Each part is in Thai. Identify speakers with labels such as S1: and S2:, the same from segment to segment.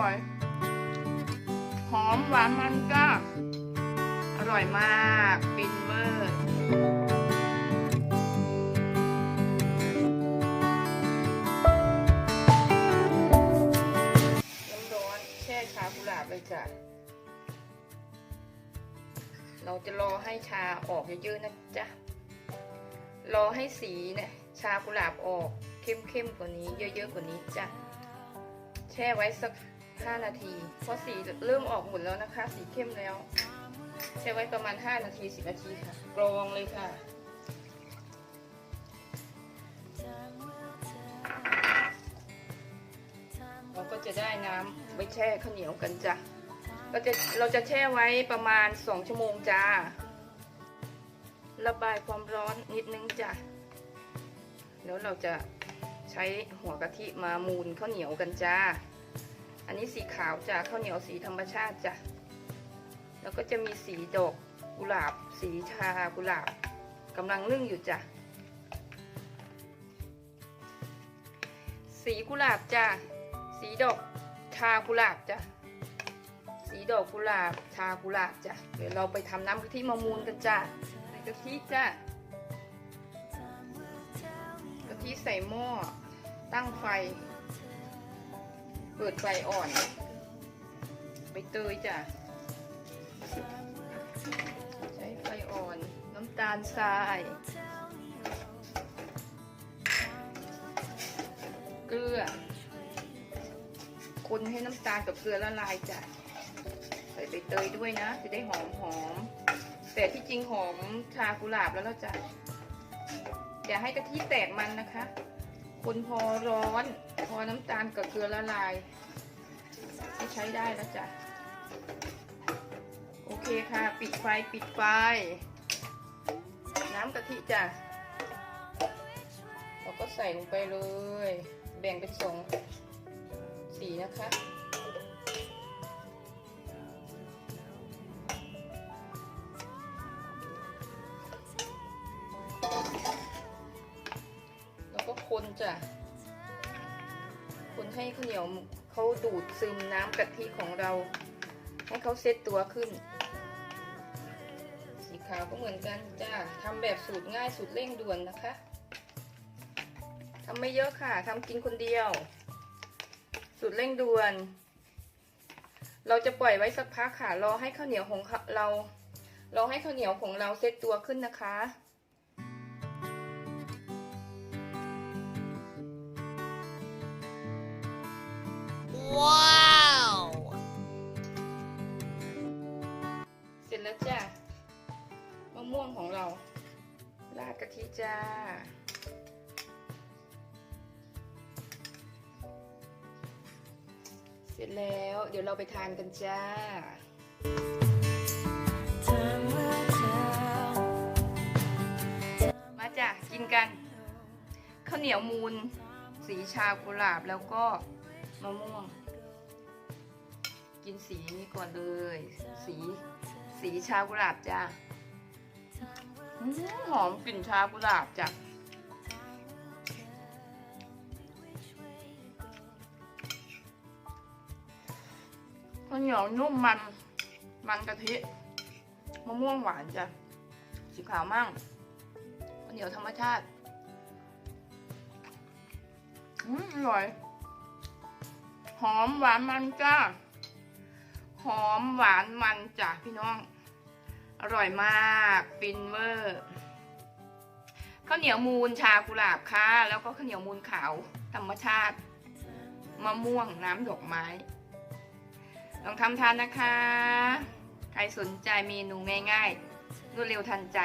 S1: ร่อย หอมหวานมันก็อร่อยมากฟินเวอร์น้ำร้อนแช่ชากุหลาบเลยจ้ะเราจะรอให้ชาออกเยอะๆนะจ๊ะ รอให้สีเนี่ยชากุหลาบออกเข้มๆกว่านี้เยอะๆกว่านี้จ้ะ แช่ไว้สัก 5 นาทีเพราะสีเริ่มออกหมดแล้วนะคะ สีเข้มแล้วแช่ไว้ประมาณ 5 นาที 10 นาทีค่ะกรองเลยค่ะเราก็จะได้น้ำไว้แช่ข้าวเหนียวกันจ้ะเราจะเราจะแช่ไว้ประมาณ 2 ชั่วโมงจ้า ระบายความร้อนนิดนึงจ้ะแล้วเราจะใช้หัวกะทิมามูนข้าวเหนียวกันจ้า อันนี้สีขาวจ้ะข้าวเหนียวสีธรรมชาติจ้ะแล้วก็จะมีสีดอกกุหลาบ สีชากุหลาบกำลังนึ่งอยู่จ้ะสีกุหลาบจ้ะสีดอกชากุหลาบจ้ะสีดอกกุหลาบชากุหลาบจ้ะเดี๋ยวเราไปทำน้ำกะทิมามูนกันจ้ะใส่กะทิจ้ะกะทิใส่หม้อตั้งไฟ เปิดไฟอ่อนไปเตยจ้ะ ใช้ไฟอ่อน น้ำตาลทราย เกลือ คนให้น้ำตาลกับเกลือละลายจ้ะ ใส่ใบเตยด้วยนะ จะได้หอมหอม แต่ที่จริงหอมชากุหลาบแล้วเราจะอย่าให้กะทิแตกมันนะคะ คนพอร้อน พอน้ำตาลกับเกลือละลายก็ใช้ได้แล้วจ้ะ โอเคค่ะ ปิดไฟปิดไฟ น้ำกะทิจ้ะเราก็ใส่ลงไปเลย แบ่งเป็นสองสีนะคะ คนจ้ะ คนให้ข้าวเหนียวเขาดูดซึมน้ำกะทิของเรา ให้เขาเซตตัวขึ้น สีขาวก็เหมือนกันจ้าทำแบบสูตรง่ายสูตรเร่งด่วนนะคะทำไม่เยอะค่ะทำกินคนเดียว สูตรเร่งด่วน เราจะปล่อยไว้สักพักค่ะรอให้ข้าวเหนียวของเรารอให้ข้าวเหนียวของเราเซตตัวขึ้นนะคะ ทิจ้า เสร็จแล้วเดี๋ยวเราไปทานกันจ้ามาจ้ะกินกันข้าวเหนียวมูนสีชากุหลาบแล้วก็มะม่วง กินสีนี้ก่อนเลย สีสีชากุหลาบจ้า อืมหอมกลิ่นชากุหลาบจ้ะข้าวเหนียวนุ่มมัน มันกะทิมะม่วงหวานจ้ะ สีขาวมั่งข้าวเหนียวธรรมชาติ อืมอร่อย หอมหวานมันจ้า หอมหวานมันจ้ะพี่น้อง อร่อยมากฟินเวอร์ข้าวเหนียวมูนชากุหลาบค่ะ แล้วก็ข้าวเหนียวมูนขาวธรรมชาติมะม่วงน้ำดอกไม้ ลองทำทานนะคะ ใครสนใจเมนูง่ายๆรวดเร็วทันใจ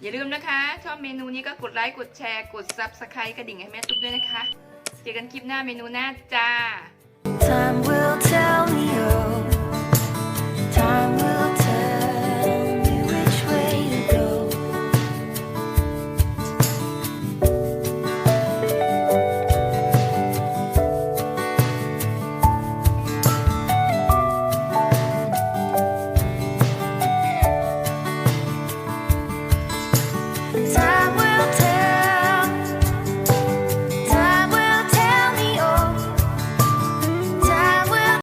S1: อย่าลืมนะคะ ชอบเมนูนี้ก็กดไลค์กดแชร์ กด Subscribe กระดิ่งให้แม่ตุ๊กด้วยนะคะ เจอกันคลิปหน้าเมนูหน้าจ้า
S2: time 在